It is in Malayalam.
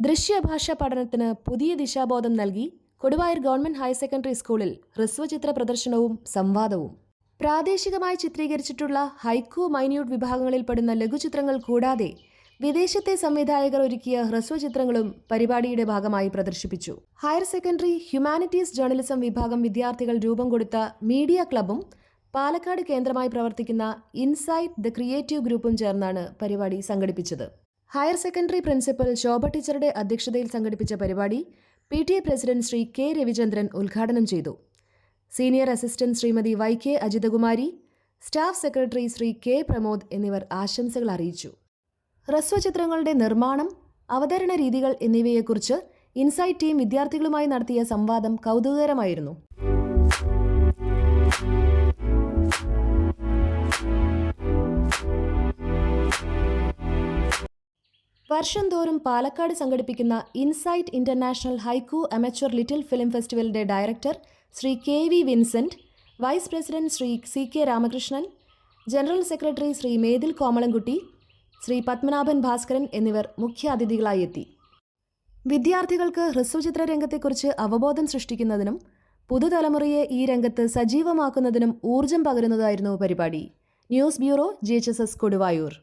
ദൃശ്യഭാഷാ പഠനത്തിന് പുതിയ ദിശാബോധം നൽകി കൊടുവായൂർ ഗവൺമെന്റ് ഹയർ സെക്കൻഡറി സ്കൂളിൽ ഹ്രസ്വചിത്ര പ്രദർശനവും സംവാദവും. പ്രാദേശികമായി ചിത്രീകരിച്ചിട്ടുള്ള ഹൈക്കു മൈന്യൂട്ട് വിഭാഗങ്ങളിൽ വിഭാഗങ്ങളിൽപ്പെടുന്ന ലഘുചിത്രങ്ങൾ കൂടാതെ വിദേശത്തെ സംവിധായകർ ഒരുക്കിയ ഹ്രസ്വചിത്രങ്ങളും പരിപാടിയുടെ ഭാഗമായി പ്രദർശിപ്പിച്ചു. ഹയർ സെക്കൻഡറി ഹ്യൂമാനിറ്റീസ് ജേർണലിസം വിഭാഗം വിദ്യാർത്ഥികൾ രൂപം കൊടുത്ത മീഡിയ ക്ലബും പാലക്കാട് കേന്ദ്രമായി പ്രവർത്തിക്കുന്ന ഇൻസൈറ്റ് ദ ക്രിയേറ്റീവ് ഗ്രൂപ്പും ചേർന്നാണ് പരിപാടി സംഘടിപ്പിച്ചത്. ഹയർ സെക്കൻഡറി പ്രിൻസിപ്പൽ ശോഭ ടീച്ചറുടെ അധ്യക്ഷതയിൽ സംഘടിപ്പിച്ച പരിപാടി P T A president Shri K Ravichandran ഉദ്ഘാടനം ചെയ്തു. Senior assistant Shrimati Y K Ajithakumari staff secretary Shri K Pramod എന്നിവർ ആശംസകൾ അറിയിച്ചു. ഹ്രസ്വചിത്രങ്ങളുടെ നിർമ്മാണം അവതരണ രീതികൾ എന്നിവയെക്കുറിച്ച് ഇൻസൈറ്റ് ടീം വിദ്യാർത്ഥികളുമായി നടത്തിയ സംവാദം കൗതുകകരമായിരുന്നു. വർഷം തോറും പാലക്കാട് സംഘടിപ്പിക്കുന്ന Insight international haiku amateur little film ഫെസ്റ്റിവലിന്റെ director Shri K V Vincent vice president Shri C K Ramakrishnan general secretary Shri Methil Komalankutty Shri Padmanabhan Bhaskaran എന്നിവർ മുഖ്യാതിഥികളായി എത്തി. വിദ്യാർത്ഥികൾക്ക് ഹ്രസ്വചിത്ര രംഗത്തെക്കുറിച്ച് അവബോധം സൃഷ്ടിക്കുന്നതിനും പുതുതലമുറയെ ഈ രംഗത്ത് സജീവമാക്കുന്നതിനും ഊർജം പകരുന്നതായിരുന്നു പരിപാടി. News bureau G H S S Koduvayur.